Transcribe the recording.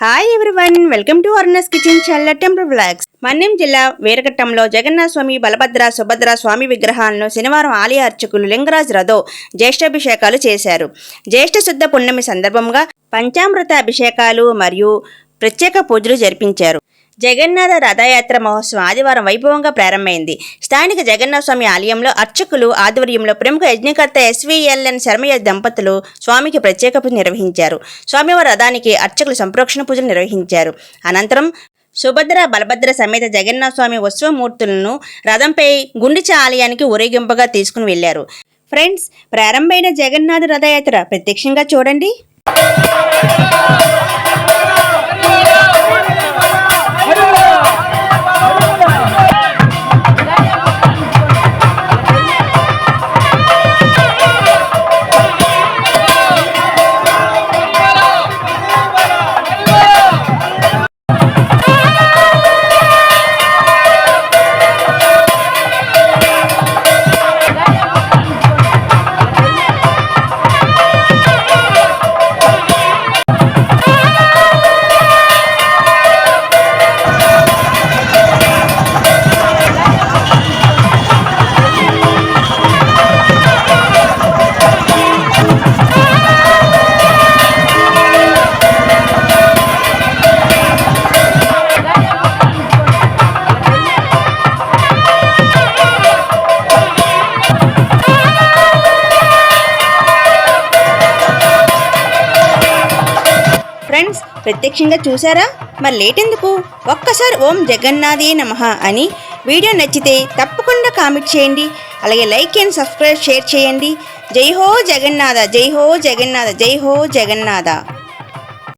Hi everyone welcome to అర్నస్ kitchen చల్ల temple blogs Manyam జిల్లా వీరఘట్టంలో జగన్నాథ స్వామి బలభద్ర సుభద్ర స్వామి విగ్రహాలను శనివారం ఆలయ అర్చకులు లింగరాజ్ రథో జ్యేష్ఠాభిషేకాలు చేశారు. జ్యేష్ఠ శుద్ధ పున్నమి సందర్భంగా పంచామృత అభిషేకాలు మరియు ప్రత్యేక పూజలు జరిపించారు జగన్నాథ రథయాత్ర మహోత్సవం ఆదివారం వైభవంగా ప్రారంభమైంది. స్థానిక జగన్నాథ స్వామి ఆలయంలో అర్చకులు ఆధ్వర్యంలో ప్రముఖ యజ్ఞకర్త ఎస్వీఎల్ఎన్ శర్మయ్య దంపతులు స్వామికి ప్రత్యేక పూజ నిర్వహించారు. స్వామివారి రథానికి అర్చకులు సంప్రోక్షణ పూజలు నిర్వహించారు. అనంతరం సుభద్ర బలభద్ర సమేత జగన్నాథ స్వామి ఉత్సవమూర్తులను రథంపై గుండిచ ఆలయానికి ఊరేగింపుగా తీసుకుని వెళ్ళారు ఫ్రెండ్స్ ప్రారంభమైన జగన్నాథ రథయాత్ర ప్రత్యక్షంగా చూడండి. ఫ్రెండ్స్ ప్రత్యక్షంగా చూసారా మరి లేట్ ఎందుకు ఒక్కసారి ఓం జగన్నాథే నమః అని వీడియో నచ్చితే తప్పకుండా కామెంట్ చేయండి. అలాగే లైక్ అండ్ సబ్స్క్రైబ్ షేర్ చేయండి. జై హో జగన్నాథ జై హో జగన్నాథ జై హో జగన్నాథ.